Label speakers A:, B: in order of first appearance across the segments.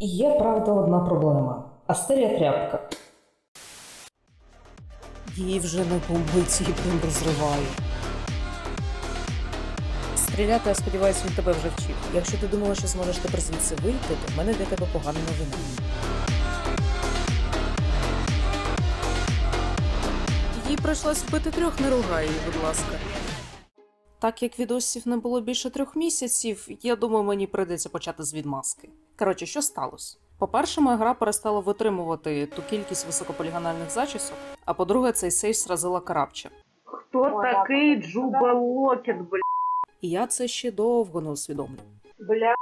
A: Є, правда, одна проблема. Астерія тряпка. Її вже не бомбить і прям розриває. Стріляти, я сподіваюся, він тебе вже вчив. Якщо ти думала, що зможеш тепер звідси вийти, то в мене для тебе погана новина. Їй прийшлось вбити трьох, не ругай її, будь ласка. Так як відосів не було більше трьох місяців, я думаю, мені прийдеться почати з відмазки. Коротше, що сталося? По-перше, моя гра перестала витримувати ту кількість високополігональних зачісок, а по-друге, цей сейф сразила карапча.
B: Хто такий Джуба Локет, бля?
A: І я це ще довго не усвідомлю.
B: бля?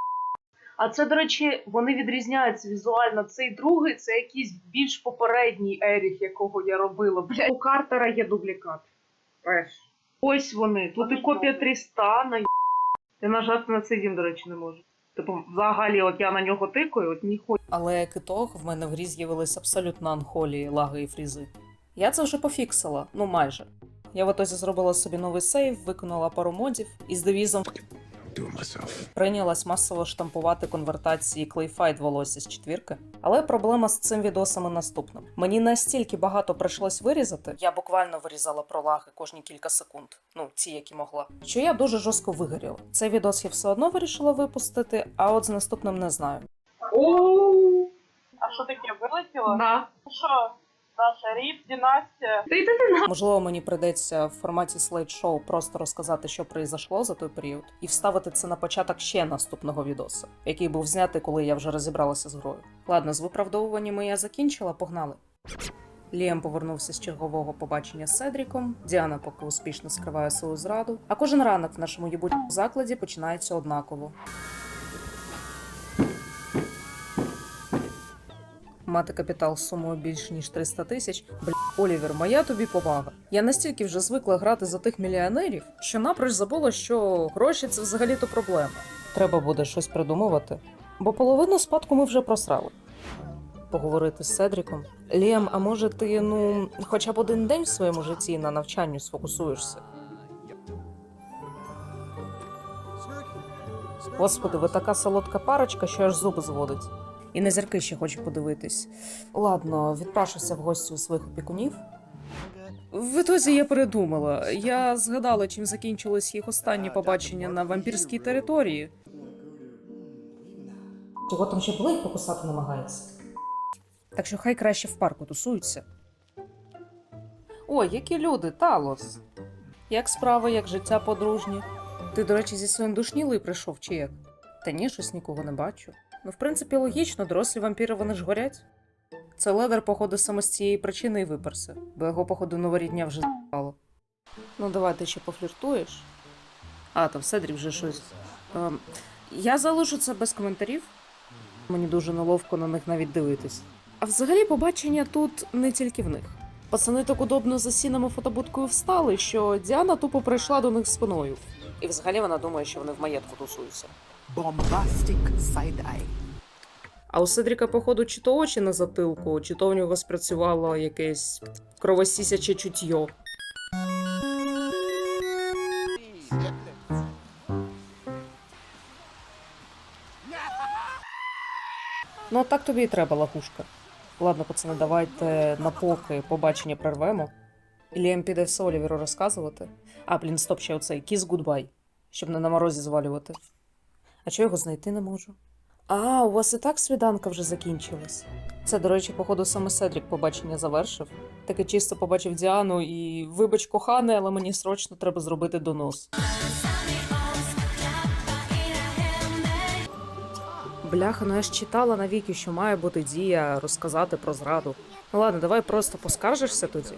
B: А це, до речі, вони відрізняються візуально. Цей другий це якийсь більш попередній Еріх, якого я робила. Бля, у Картера є дублікат. Еш. Ось вони. Тут і копія Трістана. й**. Я нажати на цей дім, до речі, не можу. Типу, взагалі, от я на нього тикаю, от ніхуя.
A: Але як ітог, в мене в грі з'явились абсолютно анхолії, лаги і фрізи. Я це вже пофіксила, ну майже. Я в отозі зробила собі новий сейв, виконала пару модів і з девізом. Прийнялась масово штампувати конвертації клейфайт волосся з четвірки. Але проблема з цим відосами наступним. Мені настільки багато прийшлось вирізати, я буквально вирізала пролаги кожні кілька секунд, ну ті, які могла. Що я дуже жорстко вигоріла. Цей відос я все одно вирішила випустити, а от з наступним не знаю.
C: А що таке вилетіло?
B: Да.
C: Що, наша ріп, династія?
A: Можливо, мені прийдеться в форматі слайд-шоу просто розказати, що произошло за той період, і вставити це на початок ще наступного відоса, який був знятий, коли я вже розібралася з грою. Ладно, з виправдовуваннями я закінчила, погнали. Ліам повернувся з чергового побачення з Седріком. Діана поки успішно скриває свою зраду. А кожен ранок в нашому єбутньому закладі починається однаково. Мати капітал сумою більше ніж 300 тисяч. Бля, Олівер, моя тобі повага. Я настільки вже звикла грати за тих мільйонерів, що напроч забула, що гроші це взагалі-то проблема. Треба буде щось придумувати, бо половину спадку ми вже просрали. Поговорити з Седріком. Лєм, а може ти ну хоча б один день в своєму житті на навчанню сфокусуєшся? Господи, ви така солодка парочка, що аж зуби зводить. І на зірки ще хочу подивитись. Ладно, відпрошуся в гості у своїх опікунів. В ітозі я передумала. Я згадала, чим закінчилось їх останнє побачення на вампірській території. Чого там ще були покусати намагається? Так що хай краще в парку тусуються. Ой, які люди, Талос. Як справа, як життя подружнє? Ти, до речі, зі своїм душнілою прийшов чи як? Та ні, щось нікого не бачу. Ну, в принципі, логічно, дорослі вампіри вони ж горять. Це ледер, походу, саме з цієї причини і виперся, бо його, походу, новорідня вже з**ало. Ну, давай ти ще пофліртуєш. А, то в Седрі вже щось. Ем, я залишу це без коментарів. Мені дуже неловко на них навіть дивитись. А взагалі побачення тут не тільки в них. Пацани так удобно за сіном і фотобудкою встали, що Діана тупо прийшла до них спиною. І взагалі вона думає, що вони в маєтку тусуються.
D: Bombastic eye.
A: А у Седріка, походу, чи то очі на затилку, чи то в нього спрацювало якесь кровосісяче чутьо. Ну, так тобі і треба, лахушка. Ладно, пацани, давайте на поки побачення прервемо. Ліам піде все розказувати. А, блін, стоп, ще оцей кіс гудбай, щоб не на морозі звалювати. А чого його знайти не можу? А, у вас і так свіданка вже закінчилась. Це, до речі, походу, саме Седрік побачення завершив. Таке чисто побачив Діану і вибач, кохане, але мені срочно треба зробити донос. Бляха, ну я ж читала на віки, що має бути дія розказати про зраду. Ну ладно, давай просто поскаржишся тоді.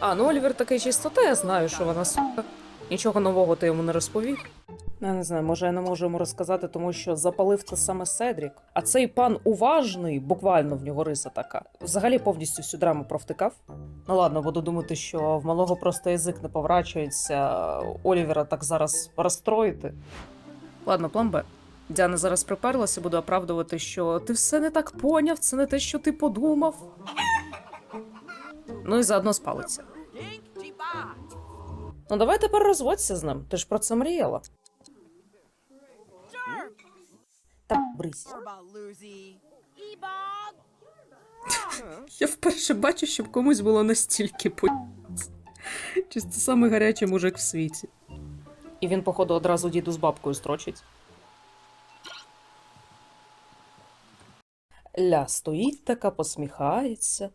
A: А, ну Олівер такий чистота, я знаю, що вона сука. Нічого нового ти йому не розповів. Я не знаю, може я не можу йому розказати, тому що запалив це саме Седрік. А цей пан уважний, буквально в нього риса така. Взагалі повністю всю драму провтикав. Ну ладно, буду думати, що в малого просто язик не поворачується. Олівера так зараз розстроїти. Ладно, план Б. Діана зараз приперлася, буде оправдувати, що ти все не так поняв, це не те, що ти подумав ну і заодно спалиться. Ну давай тепер розводься з ним. Ти ж про це мріяла. Та брись. Я вперше бачу, щоб комусь було настільки по. Чисто самий гарячий мужик в світі. І він, походу, одразу діду з бабкою строчить. Ля стоїть така, посміхається.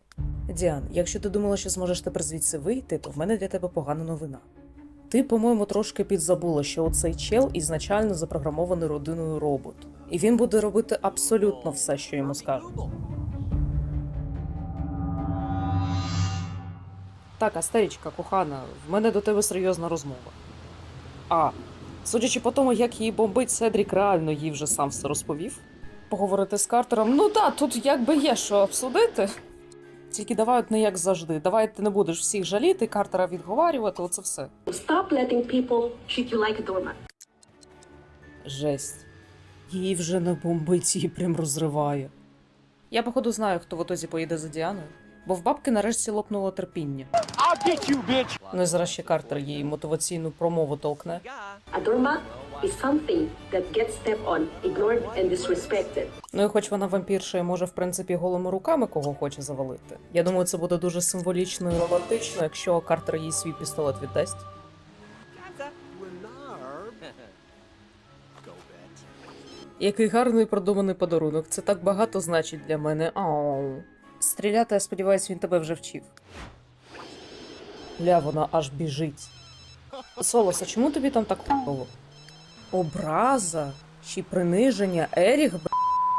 A: Діан, якщо ти думала, що зможеш тепер звідси вийти, то в мене для тебе погана новина. Ти, по-моєму, трошки підзабула, що оцей чел ізначально запрограмований родиною робот. І він буде робити абсолютно все, що йому скажуть. Так, Астерічка, кохана, в мене до тебе серйозна розмова. А, судячи по тому, як її бомбить, Седрік реально їй вже сам все розповів. Поговорити з Картером. Ну так, тут якби є що обсудити. Тільки давай от не як завжди. Давай ти не будеш всіх жаліти, Картера відговарювати, оце все.
E: Stop letting people treat you like a doormat.
A: Жесть. Її вже не бомбить, її прям розриває. Я, походу, знаю, хто в отозі поїде за Діаною, бо в бабки нарешті лопнуло терпіння. Ну і зараз ще Картер їй мотиваційну промову толкне.
E: A doormat is something that gets stepped on, ignored, and disrespected.
A: Ну і хоч вона вампірша і може, в принципі, голими руками кого хоче завалити. Я думаю, це буде дуже символічно і романтично, якщо Картер їй свій пістолет віддасть. Який гарний продуманий подарунок. Це так багато значить для мене. Ау. Стріляти, я сподіваюсь, він тебе вже вчив. Ля, вона аж біжить. Солоса, чому тобі там так хуйово? Образа, й приниження, Еріх, б...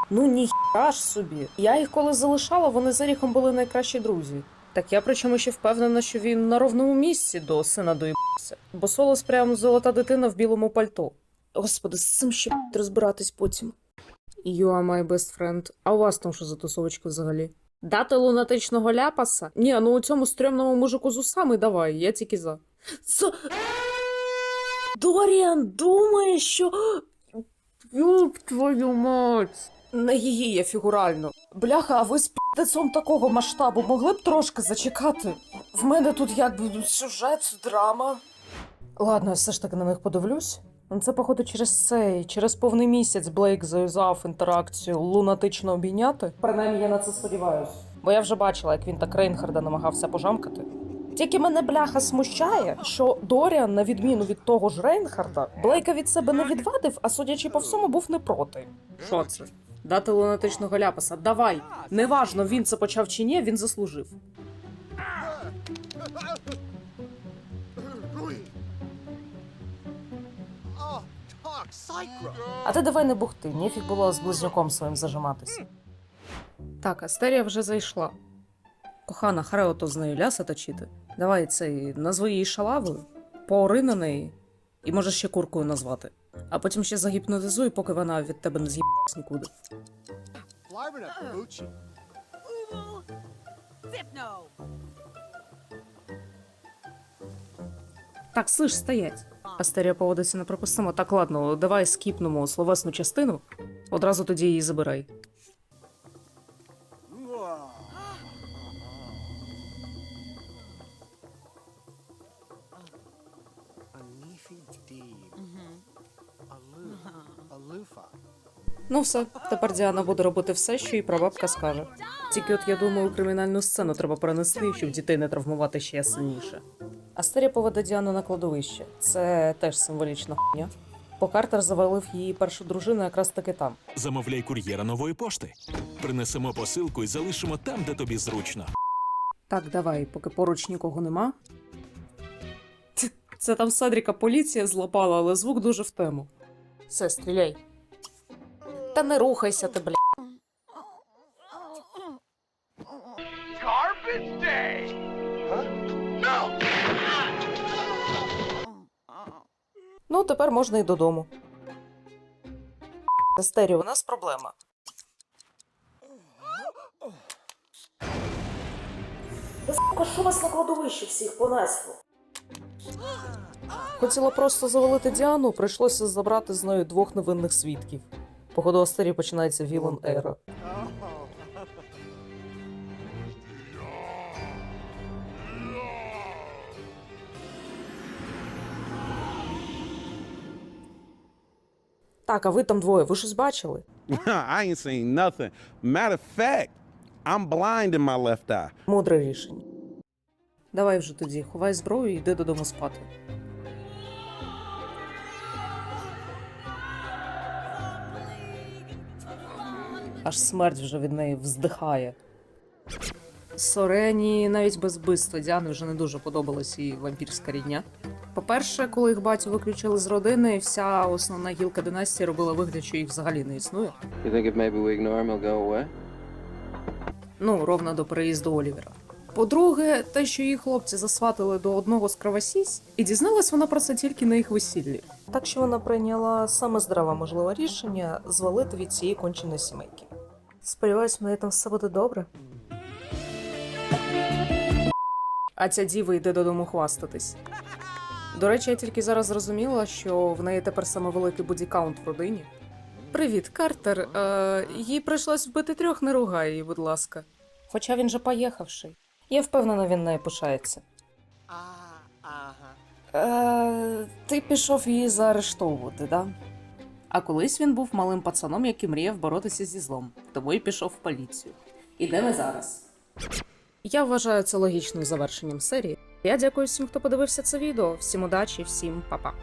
A: Ну ніхіра ж собі. Я їх коли залишала, вони з Еріхом були найкращі друзі. Так я причому ще впевнена, що він на ровному місці до сина доїбався. Бо Солос прям золота дитина в білому пальто. Господи, з цим ще розбиратись потім. You are my best friend. А у вас там що за тусовочка взагалі? Дати лунатичного ляпаса? Ні, ну у цьому стрьомному мужику з усами давай, я тільки за. Це... Доріан думає, що. Юб твою мать. Не її я фігурально. Бляха, а ви з піздецом такого масштабу могли б трошки зачекати? В мене тут якби сюжет, драма. Ладно, я все ж таки на них подивлюсь. Це, походу, через цей, через повний місяць Блейк зав'язав інтеракцію лунатично обійняти. Принаймні, я на це сподіваюся. Бо я вже бачила, як він так Рейнхарда намагався пожамкати. Тільки мене бляха смущає, що Доріан, на відміну від того ж Рейнхарда, Блейка від себе не відвадив, а судячи по всьому, був не проти. Що це? Дати лунатичного ляпаса. Давай. Неважно, він це почав чи ні, він заслужив. А ти давай не бухти, ніфіг було з близнюком своїм зажиматися. Так, Астерія вже зайшла. Кохана, хареото з нею ляса точити. Давай цей, назви її шалавою, поори на неї, і можеш ще куркою назвати. А потім ще загіпнотизуй, поки вона від тебе не з'їбалась нікуди. Так, слиш, стоять. Астерія поводиться неприпустимо. Так, ладно, давай скіпнемо словесну частину. Одразу тоді її забирай. Ну все, тепер Діана буде робити все, що їй прабабка скаже. Тільки от я думаю, кримінальну сцену треба перенести, щоб дітей не травмувати ще сильніше. Астерія поведе Діану на кладовище. Це теж символічна хуйня. Бо Картер завалив її першу дружину якраз таки там.
F: Замовляй кур'єра нової пошти. Принесемо посилку і залишимо там, де тобі зручно.
A: Так, давай, поки поруч нікого нема. Це там Седріка поліція злапала, але звук дуже в тему. Все, стріляй. Та не рухайся ти, бля. Ну, тепер можна і додому. Астеріо, у нас проблема. Та сука, що вас на кладовищі всіх понесло? Хотіла просто завалити Діану, прийшлося забрати з нею двох невинних свідків. Походу, Астері починається Вілан Ера. Так, а ви там двоє, ви щось бачили?
G: I ain't seen nothing. Matter of fact, I'm blind in my left eye.
A: Мудре рішення. Давай вже тоді, ховай зброю і йди додому спати. Аж смерть вже від неї вздихає. Сорені навіть без вбивства Діани вже не дуже подобалась її вампірська рідня. По-перше, коли їх батю виключили з родини, вся основна гілка династії робила вигляд, що їх взагалі не існує.
H: You think if maybe we ignore him, he'll go away?
A: Ну, ровно до переїзду Олівера. По-друге, те, що її хлопці засватили до одного з кровосісь, і дізналась вона про це тільки на їх весіллі. Так що вона прийняла саме здраве можливе рішення звалити від цієї конченої сімейки. Сподіваюсь, на там все буде добре. А ця діва йде додому хвастатись. До речі, я тільки зараз зрозуміла, що в неї тепер саме великий бодікаунт в родині. Привіт, Картер. Е, їй прийшлось вбити трьох, не ругай її, будь ласка. Хоча він же поїхавший. Я впевнена, він нею пишається. Е, ти пішов її заарештовувати, да? А колись він був малим пацаном, який мріяв боротися зі злом, тому й пішов в поліцію. І де ми зараз? Я вважаю це логічним завершенням серії. Я дякую всім, хто подивився це відео. Всім удачі, всім па-па.